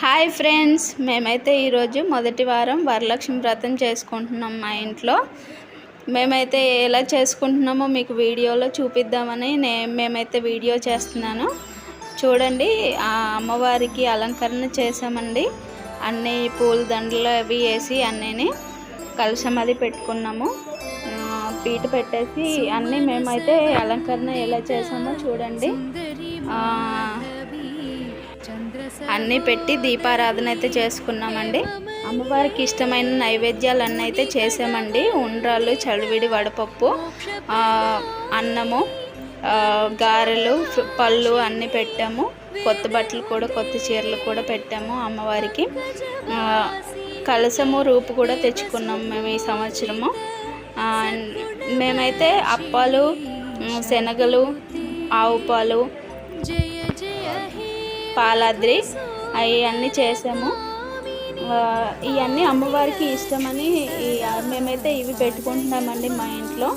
Hi friends మేమైతే ఈరోజు మొదటి వారం వరలక్ష్మి వ్రతం చేసుకుంటున్నాం మా ఇంట్లో. మేమైతే ఎలా చేసుకుంటున్నామో మీకు వీడియోలో చూపిద్దామని నే మేమైతే వీడియో చేస్తున్నాను. చూడండి ఆ అమ్మవారికి అలంకరణ చేసామండి అన్ని పూల దండలు అవి వేసి అన్నీని కలుషం అది పెట్టుకున్నాము. పీట పెట్టేసి అన్నీ మేమైతే అలంకరణ ఎలా చేసామో చూడండి. అన్నీ పెట్టి దీపారాధన అయితే చేసుకున్నామండి. అమ్మవారికి ఇష్టమైన నైవేద్యాలు అన్నీ అయితే చేసామండి. ఉండ్రాలు చలివిడి వడపప్పు అన్నము గారెలు పళ్ళు అన్నీ పెట్టాము. కొత్త బట్టలు కూడా కొత్త చీరలు కూడా పెట్టాము అమ్మవారికి. కలసము రూపు కూడా తెచ్చుకున్నాము మేము ఈ సంవత్సరము. మేమైతే అప్పాలు శనగలు ఆవు పాలు పాలాద్రి అవన్నీ చేసాము. ఇవన్నీ అమ్మవారికి ఇష్టమని మేమైతే ఇవి పెట్టుకుంటున్నామండి మా ఇంట్లో.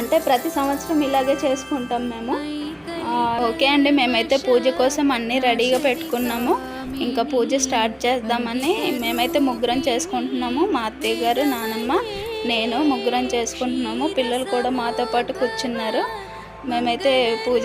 అంటే ప్రతి సంవత్సరం ఇలాగే చేసుకుంటాం మేము. ఓకే అండి మేమైతే పూజ కోసం అన్నీ రెడీగా పెట్టుకున్నాము. ఇంకా పూజ స్టార్ట్ చేద్దామని మేమైతే ముగ్గురం చేసుకుంటున్నాము. మా అత్తయ్య గారు నానమ్మ నేను ముగ్గురం చేసుకుంటున్నాము. పిల్లలు కూడా మాతో పాటు కూర్చున్నారు. మేమైతే పూజ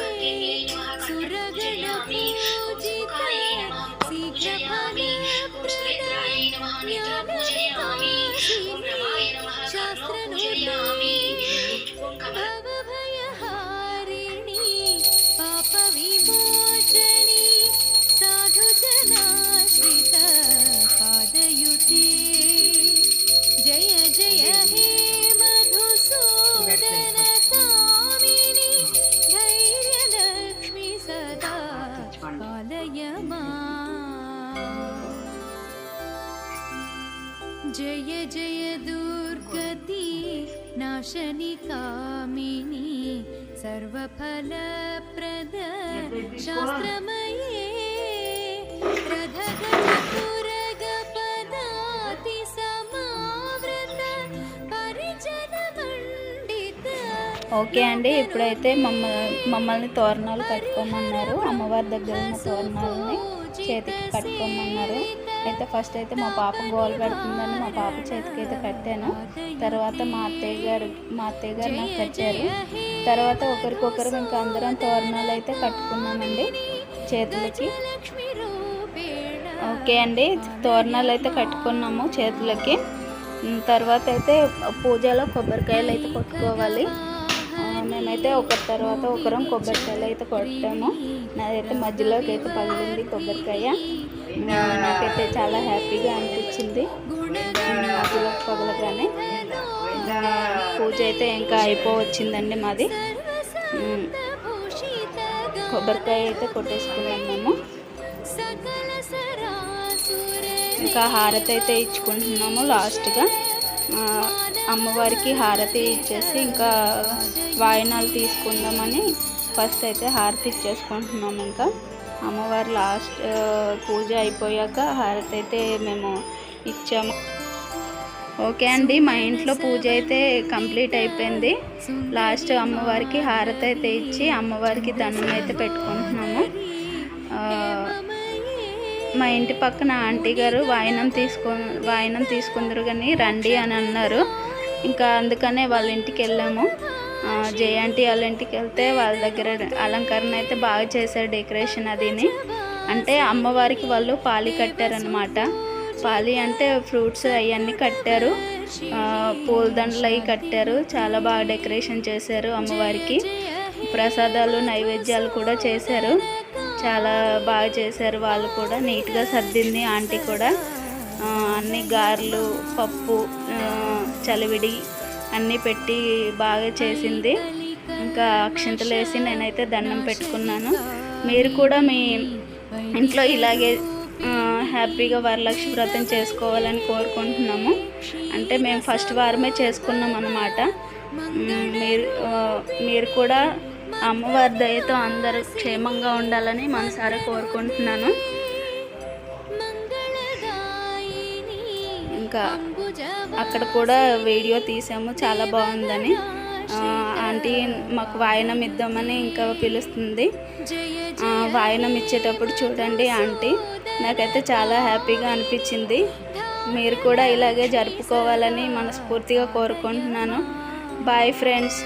सुरगण पूजी जय जय दुर्गति नाशनि दुर्गती सर्वफलप्रद शास्त्रमये ఓకే అండి. ఇప్పుడైతే మమ్మ మమ్మల్ని తోరణాలు కట్టుకోమన్నారు. అమ్మవారి దగ్గర ఉన్న తోరణాలని చేతికి కట్టుకోమన్నారు. అయితే ఫస్ట్ అయితే మా పాప గోల్ పెడుతుందని మా పాప చేతికి అయితే కట్టాను. తర్వాత మా అత్తయ్య గారు మా అత్తయ్య గారు నాకు కట్టారు. తర్వాత ఒకరికొకరు ఇంకా అందరం తోరణాలు అయితే కట్టుకున్నామండి చేతులకి. ఓకే అండి. తోరణాలు అయితే కట్టుకున్నాము చేతులకి. తర్వాత అయితే పూజలో కొబ్బరికాయలు అయితే కొట్టుకోవాలి. మేమైతే ఒకరి తర్వాత ఒకరం కొబ్బరికాయలు అయితే కొట్టాము నాదైతే మధ్యలోకి అయితే పగిలింది కొబ్బరికాయ. నాకైతే చాలా హ్యాపీగా అనిపించింది. మధ్యలోకి పగలగానే. పూజ అయితే ఇంకా అయిపోవచ్చిందండి మాది. కొబ్బరికాయ అయితే కొట్టేసుకున్నాం మేము. ఇంకా హారతి అయితే ఇచ్చుకుంటున్నాము లాస్ట్గా. అమ్మవారికి హారతి ఇచ్చేసి ఇంకా వాయినాలు తీసుకుందామని ఫస్ట్ అయితే హారతి ఇచ్చేసుకుంటున్నాం ఇంకా. అమ్మవారు లాస్ట్ పూజ అయిపోయాక హారతి అయితే మేము ఇచ్చాము. ఓకే అండి మా ఇంట్లో పూజ అయితే కంప్లీట్ అయిపోయింది. లాస్ట్ అమ్మవారికి హారతి అయితే ఇచ్చి అమ్మవారికి దండం అయితే పెట్టుకుంటున్నాము. మా ఇంటి పక్కన ఆంటీ గారు వాయినం తీసుకొని వాయినం తీసుకుందరు కానీ రండి అని అన్నారు. ఇంకా అందుకనే వాళ్ళ ఇంటికి వెళ్ళాము. జయ ఆంటీ వాళ్ళ ఇంటికి వెళ్తే వాళ్ళ దగ్గర అలంకరణ అయితే బాగా చేశారు డెకరేషన్ అదిని. అంటే అమ్మవారికి వాళ్ళు పాలి కట్టారనమాట పాలి అంటే ఫ్రూట్స్ అవన్నీ కట్టారు. పూలదండలు అవి కట్టారు. చాలా బాగా డెకరేషన్ చేశారు అమ్మవారికి. ప్రసాదాలు నైవేద్యాలు కూడా చేశారు. చాలా బాగా చేశారు వాళ్ళు కూడా. నీట్గా సర్దింది ఆంటీ కూడా. అన్ని గారెలు పప్పు చలివిడి అన్నీ పెట్టి బాగా చేసింది. ఇంకా అక్షంతలు వేసి నేనైతే దండం పెట్టుకున్నాను. మీరు కూడా మీ ఇంట్లో ఇలాగే హ్యాపీగా వరలక్ష్మి వ్రతం చేసుకోవాలని కోరుకుంటున్నాము. అంటే మేము ఫస్ట్ వారమే చేసుకున్నాం అన్నమాట. మీరు మీరు కూడా అమ్మవారి దయతో అందరూ క్షేమంగా ఉండాలని మనసారా కోరుకుంటున్నాను. ఇంకా అక్కడ కూడా వీడియో తీసాము. చాలా బాగుందని. ఆంటీ మాకు వాయనం ఇద్దామని ఇంకా పిలుస్తుంది. వాయనం ఇచ్చేటప్పుడు చూడండి ఆంటీ. నాకైతే చాలా హ్యాపీగా అనిపించింది. మీరు కూడా ఇలాగే జరుపుకోవాలని మనస్ఫూర్తిగా కోరుకుంటున్నాను. Bye friends